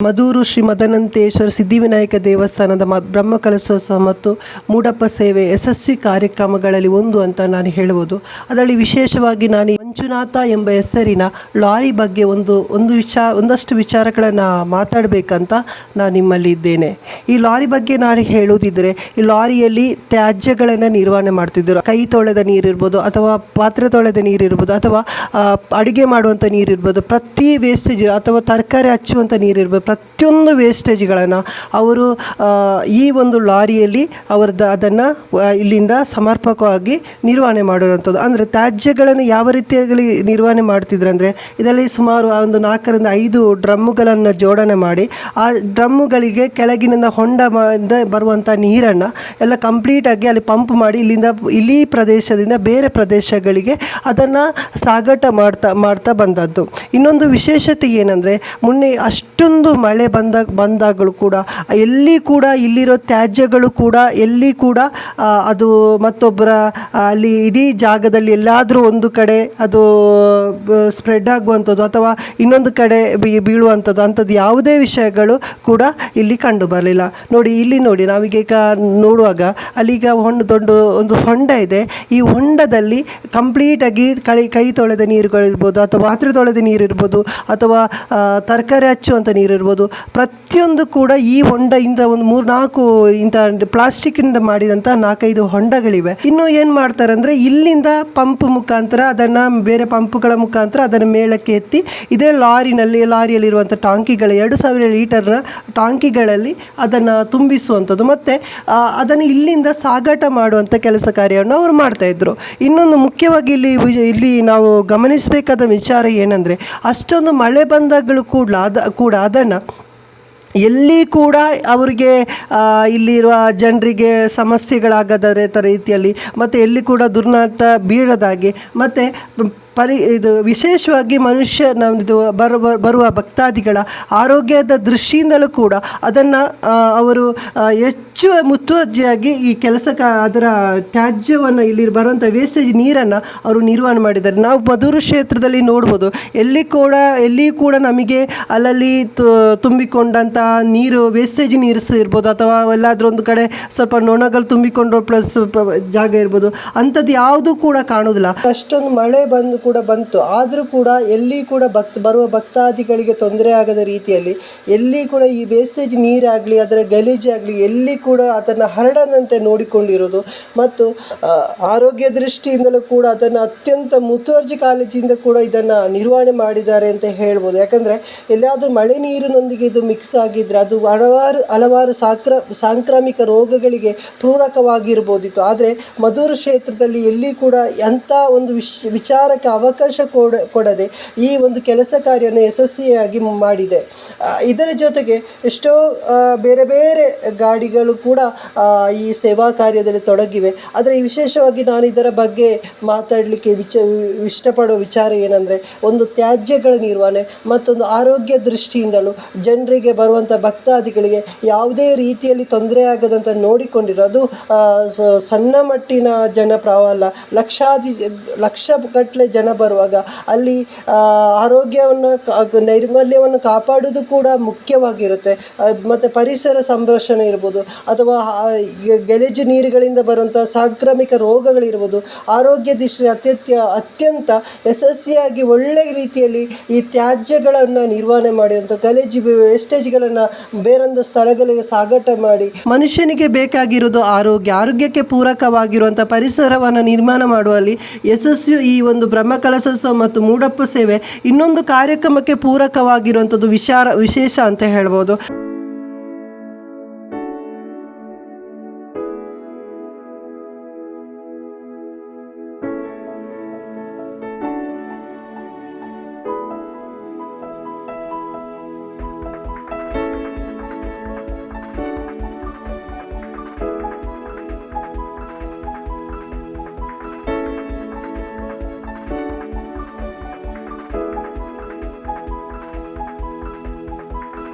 ಮದೂರು ಶ್ರೀ ಮದನಂತೇಶ್ವರ ಸಿದ್ಧಿವಿನಾಯಕ ದೇವಸ್ಥಾನದ ಮ ಬ್ರಹ್ಮಕಲಶೋತ್ಸವ ಮತ್ತು ಮೂಡಪ್ಪ ಸೇವೆ ಯಶಸ್ವಿ ಕಾರ್ಯಕ್ರಮಗಳಲ್ಲಿ ಒಂದು ಅಂತ ನಾನು ಹೇಳುವುದು. ಅದರಲ್ಲಿ ವಿಶೇಷವಾಗಿ ನಾನು ಮಂಜುನಾಥ ಎಂಬ ಹೆಸರಿನ ಲಾರಿ ಬಗ್ಗೆ ಒಂದು ಒಂದು ವಿಚಾರ ಒಂದಷ್ಟು ವಿಚಾರಗಳನ್ನು ಮಾತಾಡಬೇಕಂತ ನಾನು ನಿಮ್ಮಲ್ಲಿ ಇದ್ದೇನೆ. ಈ ಲಾರಿ ಬಗ್ಗೆ ನಾನು ಹೇಳುವುದಿದ್ರೆ ಈ ಲಾರಿಯಲ್ಲಿ ತ್ಯಾಜ್ಯಗಳನ್ನು ನಿರ್ವಹಣೆ ಮಾಡ್ತಿದ್ದರು ಕೈ ತೊಳೆದ ನೀರಿರ್ಬೋದು ಅಥವಾ ಪಾತ್ರೆ ತೊಳೆದ ನೀರಿರ್ಬೋದು ಅಥವಾ ಅಡುಗೆ ಮಾಡುವಂಥ ನೀರಿರ್ಬೋದು, ಪ್ರತಿ ವೇಸ್ಟೇಜ್ ಅಥವಾ ತರಕಾರಿ ಹಚ್ಚುವಂಥ ನೀರಿರ್ಬೋದು, ಪ್ರತಿಯೊಂದು ವೇಸ್ಟೇಜ್ಗಳನ್ನು ಅವರು ಈ ಒಂದು ಲಾರಿಯಲ್ಲಿ ಅವರದ್ದು ಅದನ್ನು ಇಲ್ಲಿಂದ ಸಮರ್ಪಕವಾಗಿ ನಿರ್ವಹಣೆ ಮಾಡುವಂಥದ್ದು. ಅಂದರೆ ತ್ಯಾಜ್ಯಗಳನ್ನು ಯಾವ ರೀತಿಯಾಗಿ ನಿರ್ವಹಣೆ ಮಾಡ್ತಿದ್ರು ಅಂದರೆ ಇದರಲ್ಲಿ ಸುಮಾರು ಒಂದು ನಾಲ್ಕರಿಂದ ಐದು ಡ್ರಮ್ಮುಗಳನ್ನು ಜೋಡಣೆ ಮಾಡಿ ಆ ಡ್ರಮ್ಮುಗಳಿಗೆ ಕೆಳಗಿನಿಂದ ಹೊಂಡ ಬರುವಂಥ ನೀರನ್ನು ಎಲ್ಲ ಕಂಪ್ಲೀಟಾಗಿ ಅಲ್ಲಿ ಪಂಪ್ ಮಾಡಿ ಇಲ್ಲಿಂದ ಇಲ್ಲಿ ಪ್ರದೇಶದಿಂದ ಬೇರೆ ಪ್ರದೇಶಗಳಿಗೆ ಅದನ್ನು ಸಾಗಾಟ ಮಾಡ್ತಾ ಮಾಡ್ತಾ ಬಂದದ್ದು. ಇನ್ನೊಂದು ವಿಶೇಷತೆ ಏನಂದರೆ ಮೊನ್ನೆ ಅಷ್ಟೊಂದು ಮಳೆ ಬಂದ, ಬಂದಾಗಲೂ ಕೂಡ ಎಲ್ಲಿ ಕೂಡ ಇಲ್ಲಿರೋ ತ್ಯಾಜ್ಯಗಳು ಕೂಡ ಎಲ್ಲಿ ಕೂಡ ಅದು ಮತ್ತೊಬ್ಬರ ಅಲ್ಲಿ ಇಡೀ ಜಾಗದಲ್ಲಿ ಎಲ್ಲಾದರೂ ಒಂದು ಕಡೆ ಅದು ಸ್ಪ್ರೆಡ್ ಆಗುವಂಥದ್ದು ಅಥವಾ ಇನ್ನೊಂದು ಕಡೆ ಬೀಳುವಂಥದ್ದು ಅಂಥದ್ದು ಯಾವುದೇ ವಿಷಯಗಳು ಕೂಡ ಇಲ್ಲಿ ಕಂಡು ಬರಲಿಲ್ಲ. ನೋಡಿ, ಇಲ್ಲಿ ನೋಡಿ ನಾವೀಗ ನೋಡುವಾಗ ಅಲ್ಲಿಗ ಹೊಂಡ ದೊಡ್ಡ, ಒಂದು ಹೊಂಡ ಇದೆ. ಈ ಹೊಂಡದಲ್ಲಿ ಕಂಪ್ಲೀಟಾಗಿ ಕೈ ಕೈ ತೊಳೆದ ನೀರುಗಳಿರ್ಬೋದು ಅಥವಾ ಪಾತ್ರೆ ತೊಳೆದ ನೀರಿರ್ಬೋದು ಅಥವಾ ತರಕಾರಿ ಹಚ್ಚುವಂಥ ನೀರಿರ್ಬೋದು ಪ್ರತಿಯೊಂದು ಕೂಡ ಈ ಹೊಂಡದಿಂದ ಒಂದು ಮೂರು, ನಾಲ್ಕು ಇಂಥ ಪ್ಲಾಸ್ಟಿಕ್ನಿಂದ ಮಾಡಿದಂಥ ನಾಲ್ಕೈದು ಹೊಂಡಗಳಿವೆ. ಇನ್ನು ಏನು ಮಾಡ್ತಾರೆ ಅಂದರೆ ಇಲ್ಲಿಂದ ಪಂಪ್ ಮುಖಾಂತರ ಅದನ್ನು ಬೇರೆ ಪಂಪ್ಗಳ ಮುಖಾಂತರ ಅದನ್ನು ಮೇಳಕ್ಕೆ ಎತ್ತಿ ಇದೇ ಲಾರಿನಲ್ಲಿ, ಲಾರಿಯಲ್ಲಿರುವಂಥ ಟಾಂಕಿಗಳ ಎರಡು ಸಾವಿರ ಲೀಟರ್ನ ಟಾಂಕಿಗಳಲ್ಲಿ ಅದನ್ನು ತುಂಬಿಸುವಂಥದ್ದು. ಮತ್ತು ಅದನ್ನು ಇಲ್ಲಿಂದ ಸಾಗಾಟ ಮಾಡುವಂಥ ಕೆಲಸ ಕಾರ್ಯವನ್ನು ಅವರು ಮಾಡ್ತಾಯಿದ್ರು ಇನ್ನೊಂದು ಮುಖ್ಯವಾಗಿ ಇಲ್ಲಿ ಇಲ್ಲಿ ನಾವು ಗಮನಿಸಬೇಕಾದ ವಿಚಾರ ಏನಂದರೆ, ಅಷ್ಟೊಂದು ಮಳೆ ಬಂದಾಗಲೂ ಕೂಡ ಅದ ಕೂಡ ಅದನ್ನು ಎಲ್ಲಿ ಕೂಡ ಅವರಿಗೆ ಇಲ್ಲಿರುವ ಜನರಿಗೆ ಸಮಸ್ಯೆಗಳಾಗದ ರೀತಿಯಲ್ಲಿ ಮತ್ತು ಎಲ್ಲಿ ಕೂಡ ದುರ್ನಾತ ಬೀಳದಾಗೆ ಮತ್ತು ಪರಿ, ಇದು ವಿಶೇಷವಾಗಿ ಮನುಷ್ಯ ನಮ್ಮದು ಬರುವ ಬರುವ ಭಕ್ತಾದಿಗಳ ಆರೋಗ್ಯದ ದೃಷ್ಟಿಯಿಂದಲೂ ಕೂಡ ಅದನ್ನು ಅವರು ಹೆಚ್ಚು ಮುತುವರ್ಜಿಯಾಗಿ ಈ ಕೆಲಸಕ್ಕೆ ಅದರ ತ್ಯಾಜ್ಯವನ್ನು ಇಲ್ಲಿ ಬರುವಂಥ ವೇಸ್ಟೇಜ್ ನೀರನ್ನು ಅವರು ನಿರ್ವಹಣೆ ಮಾಡಿದ್ದಾರೆ. ನಾವು ಮಧುರು ಕ್ಷೇತ್ರದಲ್ಲಿ ನೋಡ್ಬೋದು, ಎಲ್ಲಿ ಕೂಡ ಎಲ್ಲಿ ಕೂಡ ನಮಗೆ ಅಲ್ಲಲ್ಲಿ ತುಂಬಿಕೊಂಡಂಥ ನೀರು ವೇಸ್ಟೇಜ್ ನೀರು ಸಹ ಇರ್ಬೋದು, ಅಥವಾ ಎಲ್ಲಾದರೂ ಒಂದು ಕಡೆ ಸ್ವಲ್ಪ ನೊಣಗಳು ತುಂಬಿಕೊಂಡು ಪ್ಲಸ್ ಜಾಗ ಇರ್ಬೋದು, ಅಂಥದ್ದು ಯಾವುದೂ ಕೂಡ ಕಾಣೋದಿಲ್ಲ ಅಷ್ಟೊಂದು ಮಳೆ ಬಂದು ಕೂಡ ಬಂತು. ಆದರೂ ಕೂಡ ಎಲ್ಲಿ ಕೂಡ ಭಕ್ತ, ಬರುವ ಭಕ್ತಾದಿಗಳಿಗೆ ತೊಂದರೆ ಆಗದ ರೀತಿಯಲ್ಲಿ, ಎಲ್ಲಿ ಕೂಡ ಈ ವೇಸ್ಟೇಜ್ ನೀರಾಗಲಿ, ಅದರ ಗಲೀಜಾಗಲಿ ಎಲ್ಲಿ ಕೂಡ ಅದನ್ನು ಹರಡದಂತೆ ನೋಡಿಕೊಂಡಿರೋದು ಮತ್ತು ಆರೋಗ್ಯ ದೃಷ್ಟಿಯಿಂದಲೂ ಕೂಡ ಅದನ್ನು ಅತ್ಯಂತ ಮುತುವರ್ಜಿ ಕಾಳಜಿಯಿಂದ ಕೂಡ ಇದನ್ನು ನಿರ್ವಹಣೆ ಮಾಡಿದ್ದಾರೆ ಅಂತ ಹೇಳ್ಬೋದು. ಯಾಕಂದರೆ ಎಲ್ಲಾದರೂ ಮಳೆ ನೀರಿನೊಂದಿಗೆ ಇದು ಮಿಕ್ಸ್ ಆಗಿದ್ದರೆ ಅದು ಹಲವಾರು ಹಲವಾರು ಸಾಕ್ರ, ಸಾಂಕ್ರಾಮಿಕ ರೋಗಗಳಿಗೆ ಪೂರಕವಾಗಿರ್ಬೋದಿತ್ತು. ಆದರೆ ಮಧುರ ಕ್ಷೇತ್ರದಲ್ಲಿ ಎಲ್ಲಿ ಕೂಡ ಅಂಥ ಒಂದು ವಿಶ್, ವಿಚಾರಕ್ಕೆ ಅವಕಾಶ ಕೊಡ, ಕೊಡದೆ ಈ ಒಂದು ಕೆಲಸ ಕಾರ್ಯವನ್ನು ಯಶಸ್ವಿಯಾಗಿ ಮಾಡಿದೆ. ಇದರ ಜೊತೆಗೆ ಎಷ್ಟೋ ಬೇರೆ ಬೇರೆ ಗಾಡಿಗಳು ಕೂಡ ಈ ಸೇವಾ ಕಾರ್ಯದಲ್ಲಿ ತೊಡಗಿವೆ. ಆದರೆ ವಿಶೇಷವಾಗಿ ನಾನು ಇದರ ಬಗ್ಗೆ ಮಾತಾಡಲಿಕ್ಕೆ ವಿಚ, ಇಷ್ಟಪಡೋ ವಿಚಾರ ಏನಂದರೆ ಒಂದು ತ್ಯಾಜ್ಯಗಳ ನಿರ್ವಹಣೆ ಮತ್ತೊಂದು ಆರೋಗ್ಯ ದೃಷ್ಟಿಯಿಂದಲೂ ಜನರಿಗೆ ಬರುವಂಥ ಭಕ್ತಾದಿಗಳಿಗೆ ಯಾವುದೇ ರೀತಿಯಲ್ಲಿ ತೊಂದರೆ ಆಗದಂತ ನೋಡಿಕೊಂಡಿರೋದು ಸಣ್ಣ ಮಟ್ಟಿನ ಜನ ಅಲ್ಲ, ಲಕ್ಷಾದಿ, ಲಕ್ಷ ಗಟ್ಟಲೆ ಜನ ಬರುವಾಗ ಅಲ್ಲಿ ಆರೋಗ್ಯವನ್ನು ನೈರ್ಮಲ್ಯವನ್ನು ಕಾಪಾಡೋದು ಕೂಡ ಮುಖ್ಯವಾಗಿರುತ್ತೆ. ಮತ್ತು ಪರಿಸರ ಸಂರಕ್ಷಣೆ ಇರ್ಬೋದು, ಅಥವಾ ಗಲೀಜು ನೀರುಗಳಿಂದ ಬರುವಂಥ ಸಾಂಕ್ರಾಮಿಕ ರೋಗಗಳಿರ್ಬೋದು, ಆರೋಗ್ಯ ದೃಷ್ಟಿ ಅತ್ಯತ್ಯ, ಅತ್ಯಂತ ಯಶಸ್ವಿಯಾಗಿ ಒಳ್ಳೆ ರೀತಿಯಲ್ಲಿ ಈ ತ್ಯಾಜ್ಯಗಳನ್ನು ನಿರ್ವಹಣೆ ಮಾಡಿರುವಂಥ ಗಲೀಜು ವೇಸ್ಟೇಜ್ಗಳನ್ನು ಬೇರೊಂದು ಸ್ಥಳಗಳಿಗೆ ಸಾಗಾಟ ಮಾಡಿ, ಮನುಷ್ಯನಿಗೆ ಬೇಕಾಗಿರೋದು ಆರೋಗ್ಯ, ಆರೋಗ್ಯಕ್ಕೆ ಪೂರಕವಾಗಿರುವಂಥ ಪರಿಸರವನ್ನು ನಿರ್ಮಾಣ ಮಾಡುವಲ್ಲಿ ಯಶಸ್ವಿ ಈ ಒಂದು ಬ್ರಹ್ಮಕಲಶೋತ್ಸವ ಮತ್ತು ಮೂಡಪ್ಪ ಸೇವೆ ಇನ್ನೊಂದು ಕಾರ್ಯಕ್ರಮಕ್ಕೆ ಪೂರಕವಾಗಿರುವಂಥದ್ದು ವಿಚಾರ ವಿಶೇಷ ಅಂತ ಹೇಳ್ಬೋದು.